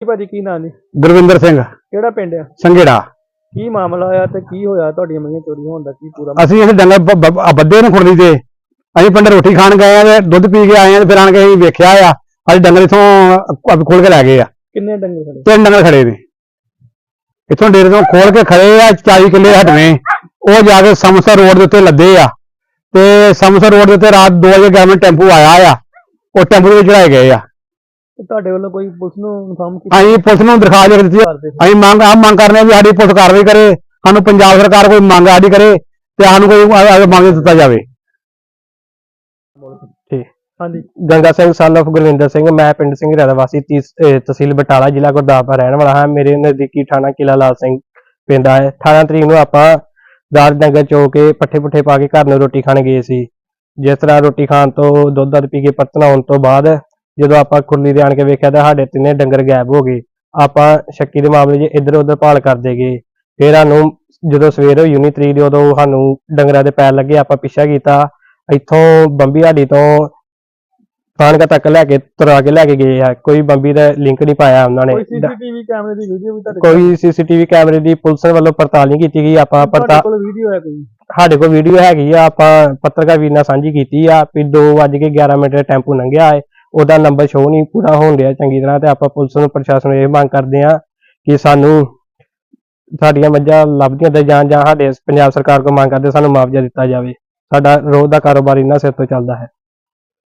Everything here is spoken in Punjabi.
ਕੀ ਭਾਜੀ ਕੀ ਨਾਂ ਜੀ? ਗੁਰਵਿੰਦਰ ਸਿੰਘ। ਕਿਹੜਾ ਪਿੰਡ ਆ? ਸੰਘੇੜਾ। ਕੀ ਮਾਮਲਾ ਹੋਇਆ ਤੇ ਕੀ ਹੋਇਆ? ਤੁਹਾਡੀਆਂ ਮਈਆਂ ਚੋਰੀ ਹੋਣ ਦਾ ਕੀ ਪੂਰਾ ਅਸੀਂ ਇਹ ਡੰਗਰ ਬ- ਬ- ਆ ਬੱਦੇ ਨੇ ਖੁਰਲੀ ਤੇ। ਅਸੀਂ ਪਿੰਡ ਰੋਟੀ ਖਾਣ ਗਏ ਆ ਤੇ ਦੁੱਧ ਪੀ ਕੇ ਆਏ ਆ ਤੇ ਫਿਰ ਆਣ ਕੇ ਅਸੀਂ ਵੇਖਿਆ ਆ ਅੱਜ ਡੰਗਰ ਇਥੋਂ ਖੋਲ ਕੇ ਲੈ ਗਏ ਆ। ਕਿੰਨੇ ਡੰਗਰ ਖੜੇ? ਤਿੰਨ ਡੰਗਰ ਖੜੇ ਨੇ। ਇਥੋਂ ਡੇਰੇ ਤੋਂ ਖੋਲ ਕੇ ਖੜੇ ਆ 40 ਕਿੱਲੇ ਹਟਵੇਂ। ਉਹ ਜਾ ਕੇ ਸਮਸਾ ਰੋਡ ਦੇ ਉੱਤੇ ਲੱਦੇ ਆ। ਤੇ ਸਮਸਾ ਰੋਡ ਦੇ ਉੱਤੇ ਰਾਤ 2 ਵਜੇ ਗਵਰਨਮੈਂਟ ਟੈਂਪੂ ਆਇਆ ਆ। ਉਹ ਟੈਂਪੂ ਦੇ ਵਿੱਚ ਚੜਾਏ ਗਏ ਆ। ਤੁਹਾਡੇ ਵੱਲੋਂ ਕੋਈ ਪੁਲਿਸ ਨੂੰ ਇਨਫਾਰਮ ਕੀਤਾ? ਅਸੀਂ ਪੁਲਿਸ ਨੂੰ ਦਰਖਾਸਤ ਲਿਖ ਦਿੱਤੀ ਆ। ਕਰਦੇ ਅਸੀਂ ਮੰਗ ਆ ਮੰਗ ਕਰਨੇ ਵੀ ਸਾਡੀ ਪੁਲਿਸ ਕਾਰਵਾਈ ਕਰੇ ਸਾਨੂੰ ਪੰਜਾਬ ਸਰਕਾਰ ਕੋਈ ਮੰਗ ਸਾਡੀ ਕਰੇ ਤੇ ਸਾਨੂੰ ਕੋਈ ਆ- ਆ ਮੰਗ ਦਿੱਤਾ ਜਾਵੇ। ਹਾਂਜੀ। ਗੰਗਾ ਸਿੰਘ son of ਗੁਰਵਿੰਦਰ ਸਿੰਘ ਮੈਂ ਪਿੰਡ ਸਿੰਘ ਦਾ ਵਾਸੀ ਤੀਸ- ਅਹ ਤਹਿਸੀਲ ਬਟਾਲਾ ਜ਼ਿਲ੍ਹਾ ਗੁਰਦਾਸਪੁਰ ਰਹਿਣ ਵਾਲਾ ਹਾਂ। ਮੇਰੇ ਨਜ਼ਦੀਕੀ ਥਾਣਾ ਕਿਲਾ ਲਾਲ ਸਿੰਘ ਪੈਂਦਾ ਹੈ 18 ਤਰੀਕ ਨੂੰ ਆਪਾਂ ਰਾਤ ਡੰਗਰ ਚੋ ਕੇ ਪੱਠੇ ਪੁੱਠੇ ਪਾ ਕੇ ਘਰ ਨੂੰ ਰੋਟੀ ਖਾਣ ਗਏ ਸੀ। ਜਿਸ ਤਰ੍ਹਾਂ ਰੋਟੀ ਖਾਣ ਤੋਂ ਦੁੱਧ ਦੱਧ ਪੀ ਕੇ ਪਰਤਨ ਆਉਣ ਤੋਂ ਬਾਅਦ ਜਦੋਂ ਆਪਾਂ ਖੁਰਲੀ ਦੇ ਆਣ ਕੇ ਵੇਖਿਆ ਤਾਂ ਸਾਡੇ ਤਿੰਨੇ ਡੰਗਰ ਗਾਇਬ ਹੋ ਗਏ। ਆਪਾਂ ਸ਼ੱਕੀ ਦੇ ਮਾਮਲੇ 'ਚ ਇੱਧਰ ਉੱਧਰ ਭਾਲ ਕਰਦੇ ਗਏ। ਫਿਰ ਸਾਨੂੰ ਜਦੋਂ ਸਵੇਰ ਹੋਈ 19 ਤਰੀਕ ਦੀ ਉਦੋਂ ਸਾਨੂੰ ਡੰਗਰਾਂ ਦੇ ਪੈਰ ਲੱਗੇ ਆਪਾਂ ਪਿੱਛਾ ਕੀਤਾ। ਇੱਥੋਂ ਬੰਬੀ ਹਾਡੀ ਤੋਂ ਫਾਨਕਾ ਤੱਕ ਲੈ ਕੇ ਤੁਰਾ ਕੇ ਲੈ ਕੇ ਗਏ ਆ। ਕੋਈ ਬੰਬੀ ਦਾ ਲਿੰਕ ਨਹੀਂ ਪਾਇਆ ਉਹਨਾਂ ਨੇ। ਕੋਈ ਸੀਸੀਟੀਵੀ ਕੈਮਰੇ ਦੀ ਵੀਡੀਓ ਵੀ ਤੁਹਾਡੇ ਕੋਈ ਸੀਸੀਟੀਵੀ ਕੈਮਰੇ ਦੀ ਪੁਲਿਸ ਵੱਲੋਂ ਪੜਤਾਲ ਨਹੀਂ ਕੀਤੀ ਗਈ। ਆਪਾਂ ਪੜਤਾਲ ਕੋਲ ਵੀਡੀਓ ਹੈ ਕੋਈ? ਸਾਡੇ ਕੋਲ ਵੀਡੀਓ ਹੈਗੀ ਆ। ਆਪਾਂ ਪੱਤਰਕਾਰ ਵੀਰ ਨਾਲ ਸਾਂਝੀ ਕੀਤੀ ਆ ਵੀ 2:11 ਮਿੰਟ ਟੈਂਪੂ ਲੰਘਿਆ ਹੈ। ਉਹਦਾ ਨੰਬਰ ਸ਼ੋ ਨਹੀਂ ਪੂਰਾ ਹੋਣ ਰਿਹਾ ਚੰਗੀ ਤਰ੍ਹਾਂ ਤੇ ਆਪਾਂ ਪੁਲਿਸ ਨੂੰ, ਪ੍ਰਸ਼ਾਸਨ ਨੂੰ ਇਹ ਮੰਗ ਕਰਦੇ ਆ ਕਿ ਸਾਨੂੰ ਸਾਡੀਆਂ ਮੱਝਾਂ ਲੱਭਦੀਆਂ ਤੇ ਜਾਂ ਜਾਂ ਸਾਡੇ ਪੰਜਾਬ ਸਰਕਾਰ ਕੋਲ ਮੰਗ ਕਰਦੇ ਸਾਨੂੰ ਮੁਆਵਜ਼ਾ ਦਿੱਤਾ ਜਾਵੇ। ਸਾਡਾ ਰੋਜ਼ ਦਾ ਕਾਰੋਬਾਰ ਇਹਨਾਂ ਸਿਰ ਤੋਂ ਚੱਲਦਾ ਹੈ।